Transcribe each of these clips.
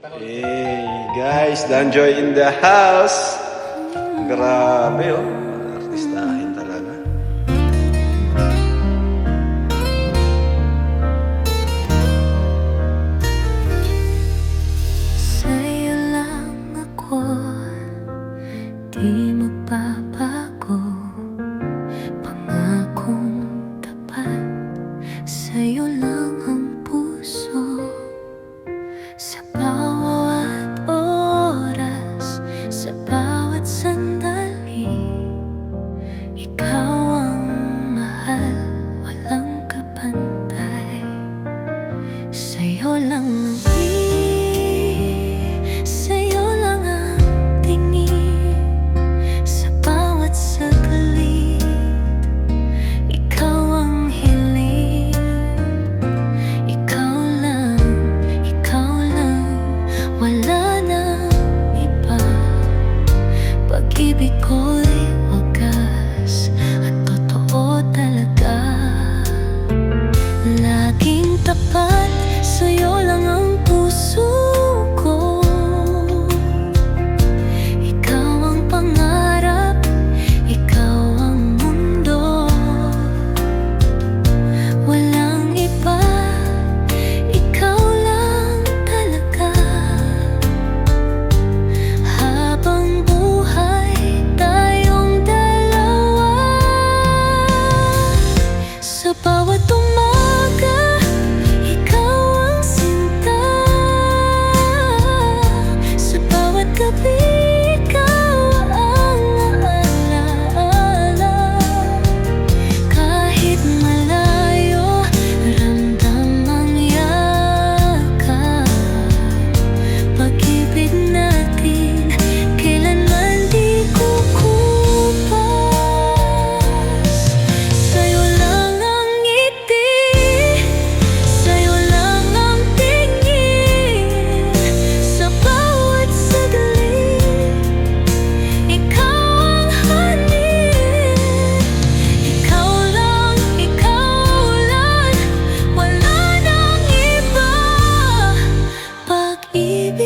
Hey guys, Danjoy in the house. Grabe oh.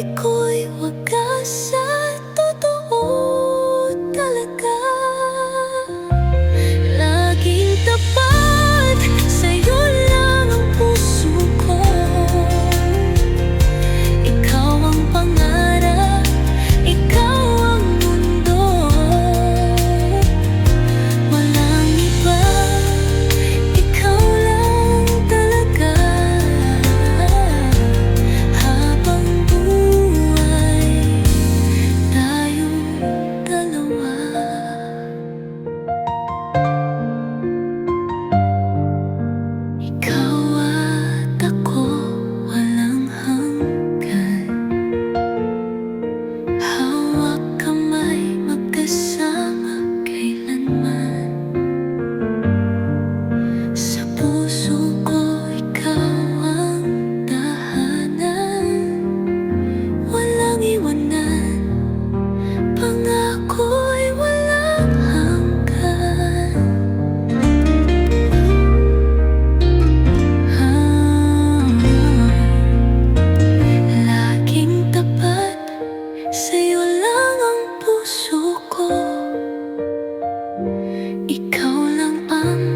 ako'y wag 一口冷昂